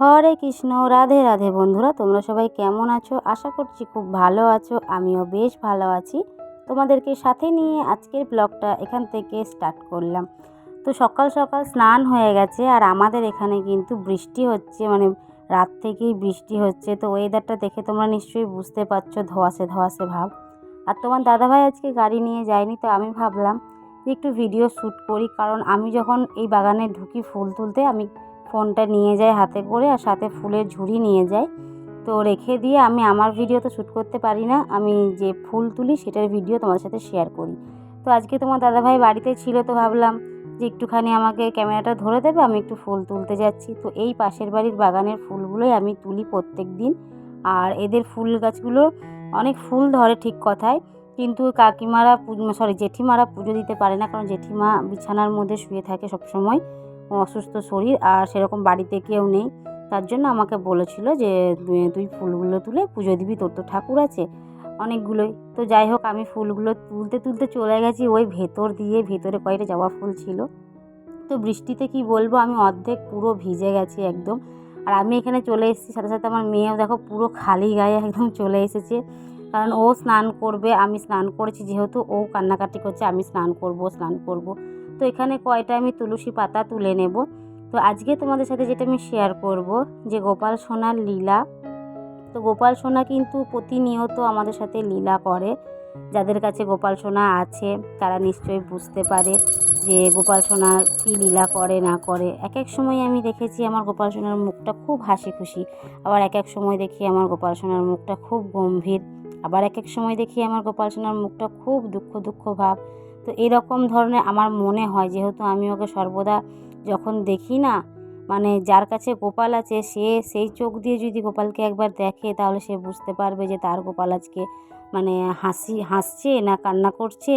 হরে কৃষ্ণ, রাধে রাধে বন্ধুরা, তোমরা সবাই কেমন আছো? আশা করছি খুব ভালো আছো, আমিও বেশ ভালো আছি। তোমাদেরকে সাথে নিয়ে আজকের ব্লগটা এখান থেকে স্টার্ট করলাম। তো সকাল সকাল স্নান হয়ে গেছে, আর আমাদের এখানে কিন্তু বৃষ্টি হচ্ছে মানে রাত থেকেই বৃষ্টি হচ্ছে। তো ওয়েদারটা দেখে তোমরা নিশ্চয়ই বুঝতে পারছ, ধোয়াশে ধোয়াশে ভাব। আর তোমার দাদাভাই আজকে গাড়ি নিয়ে যায়নি, তো আমি ভাবলাম যে একটু ভিডিও শ্যুট করি, কারণ আমি যখন এই বাগানে ঢুকি ফুল তুলতে, আমি ফোনটা নিয়ে যাই হাতে করে আর সাথে ফুলের ঝুড়ি নিয়ে যাই তো রেখে দিয়ে আমি আমার ভিডিও তো শ্যুট করতে পারি না, আমি যে ফুল তুলি সেটার ভিডিও তোমাদের সাথে শেয়ার করি। তো আজকে তোমার দাদাভাই বাড়িতে ছিল তো ভাবলাম যে একটুখানি আমাকে ক্যামেরাটা ধরে দেবে, আমি একটু ফুল তুলতে যাচ্ছি। তো এই পাশের বাড়ির বাগানের ফুলগুলোই আমি তুলি প্রত্যেক দিন। আর এদের ফুল গাছগুলো অনেক ফুল ধরে ঠিক কথায়, কিন্তু কাকিমারা সরি জেঠিমারা পুজো দিতে পারে না, কারণ জেঠিমা বিছানার মধ্যে শুয়ে থাকে সবসময়। অসুস্থ শরীর আর সেরকম বাড়িতে কেউ নেই। তার জন্য আমাকে বলেছিল যে তুই ফুলগুলো তুলে পুজো দিবি, তোর তো ঠাকুর আছে। অনেকগুলোই। তো যাই হোক, আমি ফুলগুলো তুলতে তুলতে চলে গেছি। ওই ভেতর দিয়ে ভেতরে কয়েকটা জবা ফুল ছিল। তো বৃষ্টিতে কি বলব, আমি অর্ধেক পুরো ভিজে গেছি একদম। আর আমি এখানে চলে এসেছি, সাথে সাথে আমার মেয়েও দেখো পুরো খালি গায়ে একদম চলে এসেছে। কারণ ও স্নান করবে, আমি স্নান করেছি, যেহেতু ও কান্নাকাটি করছে, আমি স্নান করব স্নান করব। তো এখানে কয়টা আমি তুলসী পাতা তুলে নেব। তো আজকে তোমাদের সাথে যেটা আমি শেয়ার করব, যে গোপাল সোনার লীলা। তো গোপাল সোনা কিন্তু প্রতিনিয়ত আমাদের সাথে লীলা করে। যাদের কাছে গোপাল সোনা আছে, তারা নিশ্চয়ই বুঝতে পারে যে গোপাল সোনা কী লীলা করে, না করে। এক এক সময় আমি দেখেছি আমার গোপাল সোনার মুখটা খুব হাসি খুশি আবার এক এক সময় দেখি আমার গোপাল সোনার মুখটা খুব গম্ভীর। আবার এক এক সময় দেখি আমার গোপাল সোনার মুখটা খুব দুঃখ দুঃখ ভাব। তো এরকম ধরনের আমার মনে হয়, যেহেতু আমি ওকে সর্বদা যখন দেখি না মানে যার কাছে গোপাল আছে, সে সেই চোখ দিয়ে যদি গোপালকে একবার দেখে, তাহলে সে বুঝতে পারবে যে তার গোপাল আজকে মানে হাসি, হাসছে না কান্না করছে,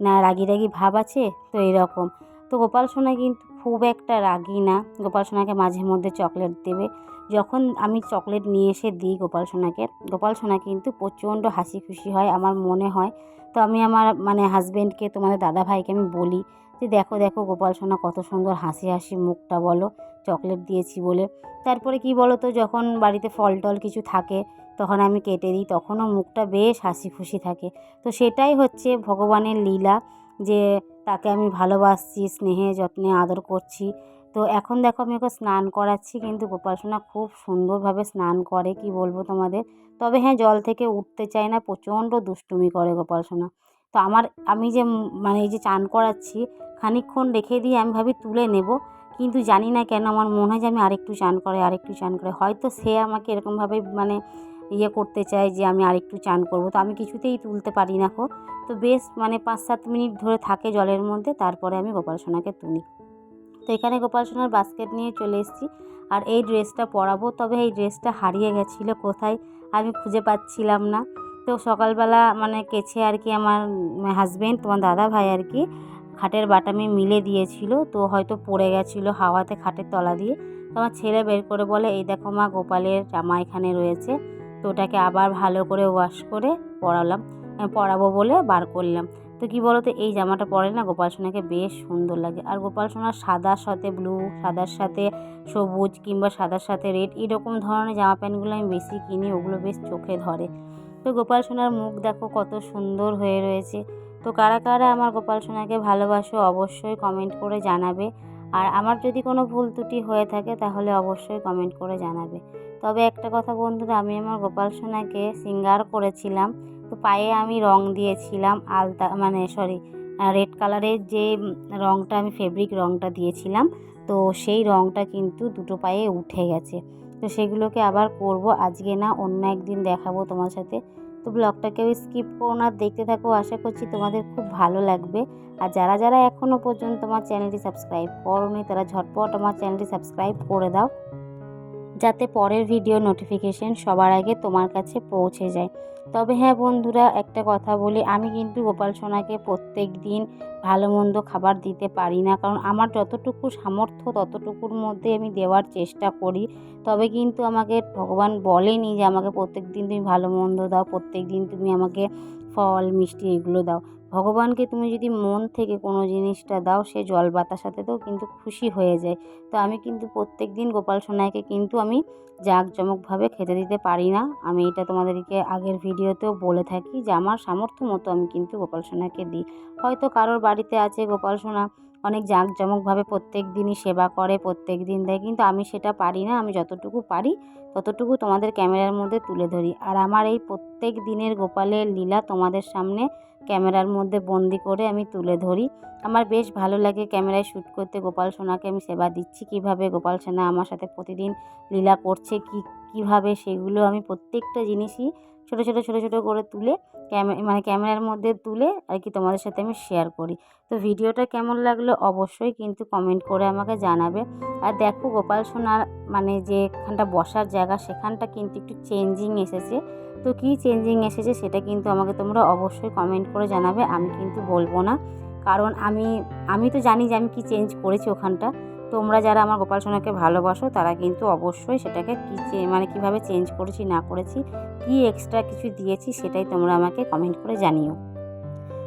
না রাগি রাগি ভাব আছে, তো এরকম। তো গোপাল সোনা কিন্তু খুব একটা রাগি না। গোপাল সোনাকে মাঝে মধ্যে চকলেট দেবে। যখন আমি চকলেট নিয়ে এসে দিই গোপাল সোনাকে, গোপাল সোনা কিন্তু প্রচণ্ড হাসি খুশি হয়, আমার মনে হয়। তো আমি আমার মানে হাজব্যান্ডকে তোমাদের দাদা ভাইকে আমি বলি যে, দেখো দেখো গোপাল সোনা কত সুন্দর হাসি হাসি মুখটা বলো চকলেট দিয়েছি বলে। তারপরে কি বলো তো যখন বাড়িতে ফল টল কিছু থাকে, তখন আমি কেটে দিই, তখনও মুখটা বেশ হাসি খুশি থাকে। তো সেটাই হচ্ছে ভগবানের লীলা যে, তাকে আমি ভালোবাসছি, স্নেহে যত্নে আদর করছি। তো এখন দেখো আমি ওকে স্নান করাচ্ছি কিন্তু গোপাল সোনা খুব সুন্দরভাবে স্নান করে, কি বলব তোমাদের? তবে হ্যাঁ জল থেকে উঠতে চায় না, প্রচণ্ড দুষ্টুমি করে গোপাল সোনা তো আমার, আমি যে মানে এই যে চান করাচ্ছি, খানিকক্ষণ রেখে দিয়ে আমি ভাবি তুলে নেব, কিন্তু জানি না কেন আমার মনে হয় যে আমি আরেকটু চান করে, আরেকটু চান করে। হয়তো সে আমাকে এরকমভাবে মানে ইয়ে করতে চায় যে আমি আরেকটু চান করব। তো আমি কিছুতেই তুলতে পারি না খো তো বেশ মানে পাঁচ সাত মিনিট ধরে থাকে জলের মধ্যে, তারপরে আমি গোপাল সোনাকে তুলি। তো এখানে গোপাল সোনার বাস্কেট নিয়ে চলে এসেছি। আর এই ড্রেসটা পরাবো, তবে এই ড্রেসটা হারিয়ে গেছিল, কোথায় আমি খুঁজে পাচ্ছিলাম না। তো সকালবেলা মানে কেছে আর কি আমার হাজব্যান্ড তোমার দাদা ভাই আর কি, খাটের বাটামে মিলে দিয়েছিল, তো হয়তো পড়ে গেছিল হাওয়াতে খাটের তলা দিয়ে। তো আমার ছেলে বের করে বলে, এই দেখো মা, গোপালের জামা এখানে রয়েছে। তো ওটাকে আবার ভালো করে ওয়াশ করে পরালাম, পরাবো বলে বার করলাম। তো কী বলো তো এই জামাটা পরে না গোপাল সোনাকে বেশ সুন্দর লাগে। আর গোপাল সোনার সাদার সাথে ব্লু সাদার সাথে সবুজ কিংবা সাদার সাথে রেড এরকম ধরনের জামা প্যান্টগুলো আমি বেশি কিনি, ওগুলো বেশ চোখে ধরে। তো গোপাল সোনার মুখ দেখো কত সুন্দর হয়ে রয়েছে। তো কারা কারা আমার গোপাল সোনাকে ভালোবাসো অবশ্যই কমেন্ট করে জানাবে। আর আমার যদি কোনো ভুল ত্রুটি হয়ে থাকে তাহলে অবশ্যই কমেন্ট করে জানাবে। তবে একটা কথা বন্ধুরা, আমি আমার গোপাল সোনাকে সিঙ্গার করেছিলাম। তো পায়ে আমি রং দিয়েছিলাম, আলতা মানে সরি রেড কালারের যে রংটা আমি ফেব্রিক রংটা দিয়েছিলাম, তো সেই রংটা কিন্তু দুটো পায়ে উঠে গেছে। তো সেগুলোকে আবার করব, আজকে না অন্য একদিন দেখাবো তোমার সাথে। তো ব্লগটাকেও স্কিপ করো না, দেখতে থাকো, আশা করছি তোমাদের খুব ভালো লাগবে। আর যারা যারা এখনও পর্যন্ত আমার চ্যানেলটি সাবস্ক্রাইব করোনি, তারা ঝটপট আমার চ্যানেলটি সাবস্ক্রাইব করে দাও। যাতে পরের ভিডিও নোটিফিকেশন সবার আগে তোমার কাছে পৌঁছে যায়। তবে হ্যাঁ বন্ধুরা, একটা কথা বলি, আমি কিন্তু গোপাল সোনাকে প্রত্যেক দিন ভালো মন্দ খাবার দিতে পারি না। কারণ আমার যতটুকু সামর্থ্য, ততটুকুর মধ্যে আমি দেওয়ার চেষ্টা করি। তবে কিন্তু আমাকে ভগবান বলেনি যে আমাকে প্রত্যেক দিন তুমি ভালো মন্দ দাও প্রত্যেক দিন তুমি আমাকে ফল, মিষ্টি এগুলো দাও। ভগবানকে তুমি যদি মন থেকে কোনো জিনিসটা দাও, সে জল বাতাসাতেও কিন্তু খুশি হয়ে যায়। তো আমি কিন্তু প্রত্যেক দিন গোপাল সোনাইকে কিন্তু আমি জাঁকজমকভাবে খেতে দিতে পারি না। আমি এটা তোমাদেরকে আগের ভিডিওতেও বলে থাকি যে, আমার সামর্থ্য মতো আমি কিন্তু গোপাল সোনাকে দিই। হয়তো কারোর বাড়িতে আছে গোপাল সোনা, অনেক জাঁকজমকভাবে প্রত্যেক দিনই সেবা করে, প্রত্যেক দিন দেয়, কিন্তু আমি সেটা পারি না। আমি যতটুকু পারি, ততটুকু তোমাদের ক্যামেরার মধ্যে তুলে ধরি। আর আমার এই প্রত্যেক দিনের গোপালের লীলা তোমাদের সামনে ক্যামেরার মধ্যে বন্দি করে আমি তুলে ধরি। আমার বেশ ভালো লাগে ক্যামেরায় শ্যুট করতে। গোপাল সোনাকে আমি সেবা দিচ্ছি। কীভাবে গোপাল সোনা আমার সাথে প্রতিদিন লীলা করছে, কি, কীভাবে সেগুলো আমি প্রত্যেকটা জিনিসই ছোটো ছোটো ছোটো ছোটো করে তুলে ক্যামে মানে ক্যামেরার মধ্যে তুলে আর কি তোমাদের সাথে আমি শেয়ার করি। তো ভিডিওটা কেমন লাগল অবশ্যই কিন্তু কমেন্ট করে আমাকে জানাবে। আর দেখো গোপাল সোনার মানে যেখানটা বসার জায়গা সেখানটা কিন্তু একটু চেঞ্জিং এসেছে। তো কী চেঞ্জিং এসেছে সেটা কিন্তু আমাকে তোমরা অবশ্যই কমেন্ট করে জানাবে, আমি কিন্তু বলব না। কারণ আমি আমি তো জানি যে আমি কি চেঞ্জ করেছি ওখানটা। তোমরা যারা আমার গোপাল সোনাকে ভালোবাসো, তারা কিন্তু অবশ্যই সেটাকে কী মানে কীভাবে চেঞ্জ করেছি, না করেছি, কী এক্সট্রা কিছু দিয়েছি সেটাই তোমরা আমাকে কমেন্ট করে জানিও।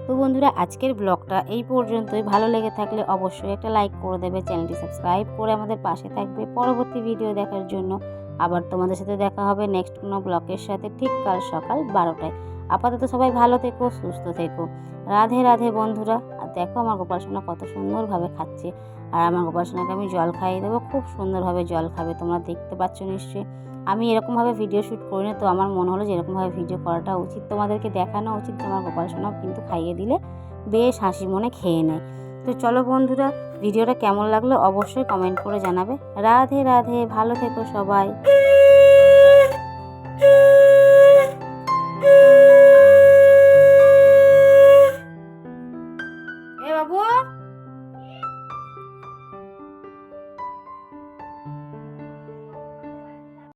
তো বন্ধুরা, আজকের ব্লগটা এই পর্যন্তই। ভালো লেগে থাকলে অবশ্যই একটা লাইক করে দেবে চ্যানেলটি সাবস্ক্রাইব করে আমাদের পাশে থাকবে। পরবর্তী ভিডিও দেখার জন্য আবার তোমাদের সাথে দেখা হবে নেক্সট কোনো ব্লকের সাথে ঠিক কাল সকাল বারোটায়। আপাতত সবাই ভালো থেকো, সুস্থ থেকো। রাধে রাধে বন্ধুরা। আর দেখো আমার গোপাল সোনা কত সুন্দরভাবে খাচ্ছে। আর আমার গোপাল সোনাকে আমি জল খাইয়ে দেবো, খুব সুন্দরভাবে জল খাবে। তোমরা দেখতে পাচ্ছ নিশ্চয়ই। আমি এরকমভাবে ভিডিও শ্যুট করি না তো আমার মনে হলো যে এরকমভাবে ভিডিও করাটা উচিত। তোমাদেরকে দেখানো উচিত যে আমার গোপাল সোনাও কিন্তু খাইয়ে দিলে বেশ হাসি মনে খেয়ে নেয়। তো চলো বন্ধুরা, ভিডিওটা কেমন লাগল অবশ্যই কমেন্ট করে জানাবে। রাধে রাধে, ভালো থেকো সবাই।